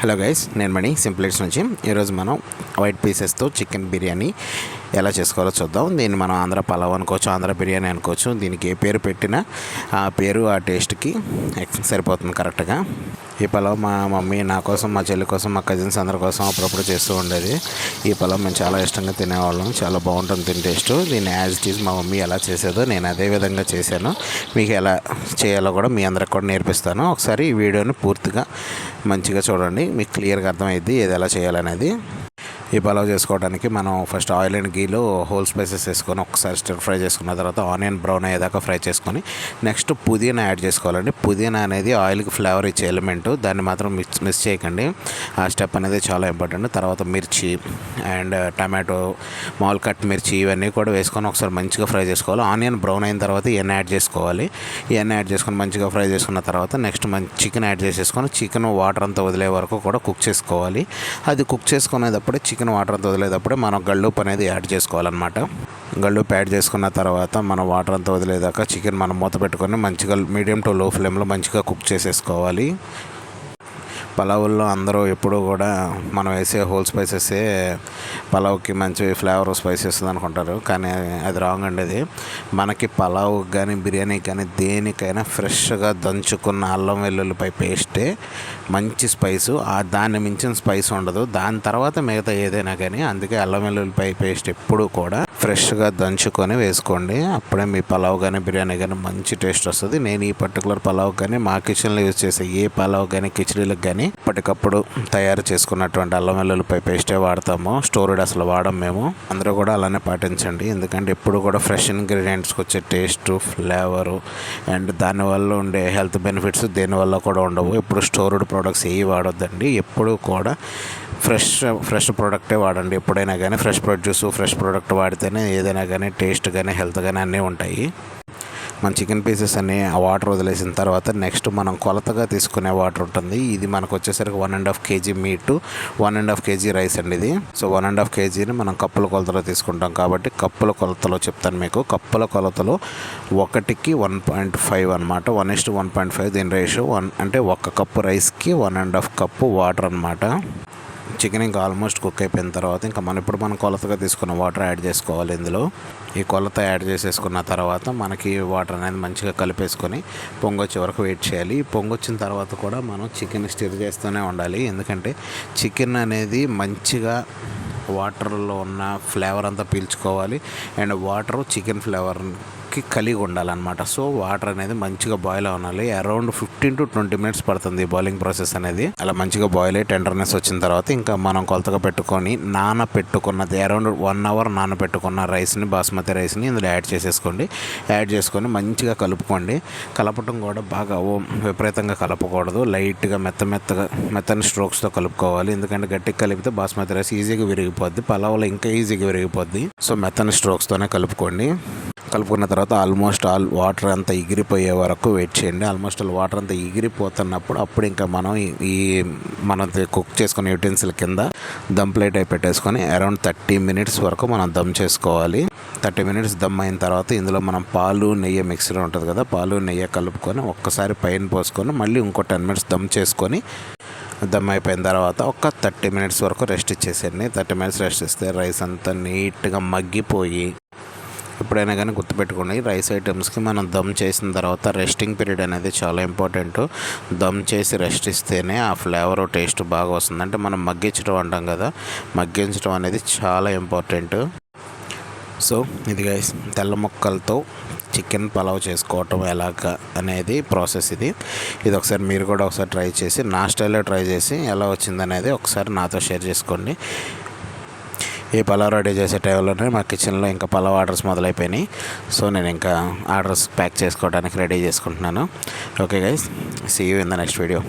Hello guys నేను మణి సింప్లెట్స్ నుంచి. ఈరోజు మనం వైట్ పీసెస్తో చికెన్ బిర్యానీ ఎలా చేసుకోవాలో చూద్దాం. దీన్ని మనం ఆంధ్ర పలావ్ అనుకోవచ్చు ఆంధ్ర బిర్యానీ అనుకోవచ్చు. దీనికి ఏ పేరు పెట్టినా ఆ పేరు ఆ టేస్ట్కి సరిపోతుంది కరెక్ట్గా. ఈ పలావ్ మా మమ్మీ నా కోసం మా చెల్లి కోసం మా కజిన్స్ అందరి కోసం అప్పుడప్పుడు చేస్తూ ఉండేది. ఈ పలావ్ మేము చాలా ఇష్టంగా తినేవాళ్ళం. చాలా బాగుంటుంది తిని టేస్ట్. దీన్ని యాజ్ ఇట్ ఈజ్ మా మమ్మీ ఎలా చేసేదో నేను అదే విధంగా చేశాను. మీకు ఎలా చేయాలో కూడా మీ అందరికి కూడా నేర్పిస్తాను. ఒకసారి ఈ వీడియోని పూర్తిగా మంచిగా చూడండి. మీకు క్లియర్గా అర్థమైద్ది ఏది ఎలా చేయాలనేది. ఈ పలావ్ చేసుకోవడానికి మనం ఫస్ట్ ఆయిల్ అండ్ గీలో హోల్ స్పైసెస్ వేసుకొని ఒకసారి స్టర్ ఫ్రై చేసుకున్న తర్వాత ఆనియన్ బ్రౌన్ అయ్యేదాకా ఫ్రై చేసుకొని నెక్స్ట్ పుదీనా యాడ్ చేసుకోవాలండి. పుదీనా అనేది ఆయిల్కి ఫ్లేవర్ ఇచ్చే ఎలిమెంట్ దాన్ని మాత్రం మిస్ మిస్ చేయకండి. ఆ స్టెప్ అనేది చాలా ఇంపార్టెంట్ తర్వాత మిర్చి అండ్ టమాటో మాల్ కట్ మిర్చి ఇవన్నీ కూడా వేసుకొని ఒకసారి మంచిగా ఫ్రై చేసుకోవాలి. ఆనియన్ బ్రౌన్ అయిన తర్వాత ఇవన్నీ యాడ్ చేసుకోవాలి? ఇవన్నీ యాడ్ చేసుకొని మంచిగా ఫ్రై చేసుకున్న తర్వాత నెక్స్ట్ మంచి చికెన్ యాడ్ చేసేసుకొని చికెన్ వాటర్ అంతా వదిలే వరకు కూడా కుక్ చేసుకోవాలి. అది కుక్ చేసుకునేటప్పుడే చికెన్ చికెన్ వాటర్ అంతా వదిలేటప్పుడే మనం గళ్ళుప్పు అనేది యాడ్ చేసుకోవాలన్నమాట. గళ్ళుప్పు యాడ్ చేసుకున్న తర్వాత మనం వాటర్ అంతా వదిలేదాకా చికెన్ మనం మూత పెట్టుకొని మంచిగా మీడియం టు లో ఫ్లేమ్లో మంచిగా కుక్ చేసేసుకోవాలి. పలావుల్లో అందరూ ఎప్పుడూ కూడా మనం వేసే హోల్ స్పైసెసే పలావ్కి మంచి ఫ్లేవర్ స్పైసెస్ అనుకుంటారు కానీ అది రాంగ్ అండి అది. మనకి పలావ్ కానీ బిర్యానీ కానీ దేనికైనా ఫ్రెష్గా దంచుకున్న అల్లం వెల్లుల్లిపై పేస్టే మంచి స్పైసు ఆ దాన్ని మించిన స్పైస్ ఉండదు. దాని తర్వాత మిగతా ఏదైనా కానీ అందుకే అల్లం వెల్లుల్లిపై పేస్ట్ ఎప్పుడూ కూడా ఫ్రెష్గా దంచుకొని వేసుకోండి. అప్పుడే మీ పలావ్ కానీ బిర్యానీ కానీ మంచి టేస్ట్ వస్తుంది. నేను ఈ పర్టికులర్ పలావ్ కానీ మా కిచెన్లో యూజ్ చేసే ఏ పలావ్ కానీ కిచడీలకు కానీ ఇప్పటికప్పుడు తయారు చేసుకున్నటువంటి అల్లం వెల్లుల్లిపై పేస్టే వాడతాము. స్టోర్డ్ అసలు వాడం మేము. అందరూ కూడా అలానే పాటించండి. ఎందుకంటే ఎప్పుడు కూడా ఫ్రెష్ ఇంగ్రీడియంట్స్కి వచ్చే టేస్ట్ ఫ్లేవరు అండ్ దానివల్ల ఉండే హెల్త్ బెనిఫిట్స్ దేనివల్ల కూడా ఉండవు. ఎప్పుడు స్టోర్డ్ ప్రోడక్ట్స్ ఏవి వాడొద్దండి. ఎప్పుడు కూడా ఫ్రెష్ ఫ్రెష్ ప్రోడక్టే వాడండి. ఎప్పుడైనా కానీ ఫ్రెష్ ప్రొడ్యూస్ ఫ్రెష్ ప్రోడక్ట్ వాడితేనే ఏదైనా కానీ టేస్ట్ కానీ హెల్త్ కానీ అన్నీ ఉంటాయి. మన చికెన్ పీసెస్ అన్ని ఆ వాటర్ వదిలేసిన తర్వాత నెక్స్ట్ మనం కొలతగా తీసుకునే వాటర్ ఉంటుంది. ఇది మనకు వచ్చేసరికి one and half KG meat one and half KG rice అండి ఇది. సో వన్ అండ్ హాఫ్ కేజీని మనం కప్పుల కొలతలో తీసుకుంటాం కాబట్టి కప్పుల కొలతలో చెప్తాను మీకు. కప్పుల కొలతలో ఒకటికి వన్ పాయింట్ ఫైవ్ అనమాట one is to one point five దీని రేషియో వన్ అంటే ఒక కప్పు రైస్కి one and half cup water అనమాట చికెన్ ఇంకా ఆల్మోస్ట్ కుక్ అయిపోయిన తర్వాత ఇంకా మనం ఇప్పుడు మనం కొలతగా తీసుకున్న వాటర్ యాడ్ చేసుకోవాలి ఇందులో. ఈ కొలత యాడ్ చేసేసుకున్న తర్వాత మనకి వాటర్ అనేది మంచిగా కలిపేసుకొని పొంగొచ్చే వరకు వెయిట్ చేయాలి. ఈ పొంగొచ్చిన తర్వాత కూడా మనం చికెన్ స్టిర్ చేస్తూనే ఉండాలి. ఎందుకంటే చికెన్ అనేది మంచిగా వాటర్లో ఉన్న ఫ్లేవర్ అంతా పీల్చుకోవాలి. అండ్ వాటర్ చికెన్ ఫ్లేవర్ ఫ్లేవర్కి కలిగి ఉండాలన్నమాట. సో వాటర్ అనేది మంచిగా బాయిల్ అవ్వాలి. Around fifteen to twenty minutes పడుతుంది బాయిలింగ్ ప్రాసెస్ అనేది. అలా మంచిగా బాయిల్ అయ్యి టెండర్నెస్ వచ్చిన తర్వాత ఇంకా మనం కొలతగా పెట్టుకొని నానపెట్టుకున్నది అరౌండ్ వన్ అవర్ నానబెట్టుకున్న రైస్ని బాస్మతి రైస్ని ఇందులో యాడ్ చేసేసుకోండి. యాడ్ చేసుకొని మంచిగా కలుపుకోండి. కలపటం కూడా బాగా విపరీతంగా కలపకూడదు. లైట్గా మెత్త మెత్తగా మెత్తని స్ట్రోక్స్తో కలుపుకోవాలి. ఎందుకంటే గట్టిగా కలిపితే బాస్మతి రైస్ ఈజీగా విరిగిపోద్ది. పలావ్లో ఇంకా ఈజీగా విరిగిపోద్ది. సో మెత్తని స్ట్రోక్స్తోనే కలుపుకోండి. కలుపుకున్న తర్వాత ఆల్మోస్ట్ ఆల్ వాటర్ అంతా ఎగిరిపోయే వరకు వెయిట్ చేయండి. ఆల్మోస్ట్ ఆల్ వాటర్ అంతా ఎగిరిపోతున్నప్పుడు అప్పుడు ఇంకా మనం ఈ- మనం కుక్ చేసుకున్న యూటెన్సిల్ కింద దమ్ ప్లేట్ అయి పెట్టేసుకొని అరౌండ్ థర్టీ మినిట్స్ వరకు మనం దమ్ చేసుకోవాలి. థర్టీ మినిట్స్ దమ్ అయిన తర్వాత ఇందులో మనం పాలు నెయ్యి మిక్సర్ ఉంటుంది కదా పాలు నెయ్యి కలుపుకొని ఒక్కసారి పైన పోసుకొని మళ్ళీ ఇంకో టెన్ మినిట్స్ దమ్ చేసుకొని దమ్ అయిపోయిన తర్వాత ఒక థర్టీ మినిట్స్ వరకు రెస్ట్ ఇచ్చేసేయండి. థర్టీ మినిట్స్ రెస్ట్ ఇస్తే రైస్ అంతా నీట్గా మగ్గిపోయి ఎప్పుడైనా కానీ గుర్తుపెట్టుకోండి రైస్ ఐటమ్స్కి మనం దమ్ చేసిన తర్వాత రెస్టింగ్ పీరియడ్ అనేది చాలా ఇంపార్టెంట్ దమ్ చేసి రెస్ట్ ఇస్తేనే ఆ ఫ్లేవర్ టేస్ట్ బాగా వస్తుంది. అంటే మనం మగ్గించడం అంటాం కదా మగ్గించడం అనేది చాలా ఇంపార్టెంట్ సో ఇది గైస్ తెల్ల ముక్కలతో చికెన్ పలావ్ చేసుకోవటం ఎలాగ అనేది ప్రాసెస్ ఇది. ఇది ఒకసారి మీరు కూడా ఒకసారి ట్రై చేసి నా స్టైల్లో ట్రై చేసి ఎలా వచ్చిందనేది ఒకసారి నాతో షేర్ చేసుకోండి. ఈ పలావ్ రెడీ చేసే టైంలోనే మా కిచెన్లో ఇంకా పలావ్ ఆర్డర్స్ మొదలైపోయినాయి. సో నేను ఇంకా ఆర్డర్స్ ప్యాక్ చేసుకోవడానికి రెడీ చేసుకుంటున్నాను. Okay guys see you in the next video